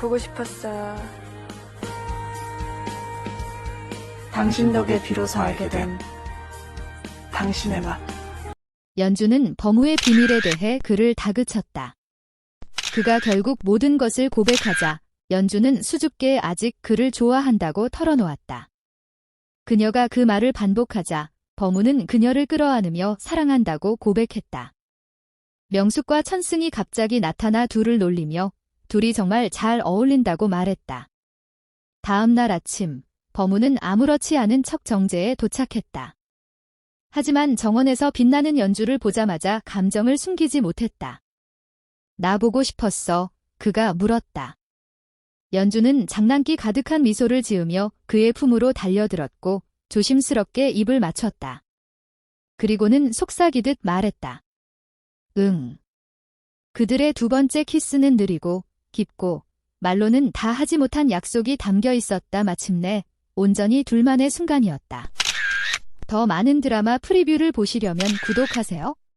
보고 싶었어. 당신 덕에 비로소 알게 된 당신의 맛. 연주는 범우의 비밀에 대해 그를 다그쳤다. 그가 결국 모든 것을 고백하자 연주는 수줍게 아직 그를 좋아한다고 털어놓았다. 그녀가 그 말을 반복하자 범우는 그녀를 끌어안으며 사랑한다고 고백했다. 명숙과 천승이 갑자기 나타나 둘을 놀리며 둘이 정말 잘 어울린다고 말했다. 다음 날 아침, 범우는 아무렇지 않은 척 정제에 도착했다. 하지만 정원에서 빛나는 연주를 보자마자 감정을 숨기지 못했다. 나보고 싶었어. 그가 물었다. 연주는 장난기 가득한 미소를 지으며 그의 품으로 달려들었고 조심스럽게 입을 맞췄다. 그리고는 속삭이듯 말했다. 응. 그들의 두 번째 키스는 느리고 깊고 말로는 다 하지 못한 약속이 담겨 있었다 마침내 온전히 둘만의 순간이었다. 더 많은 드라마 프리뷰를 보시려면 구독하세요.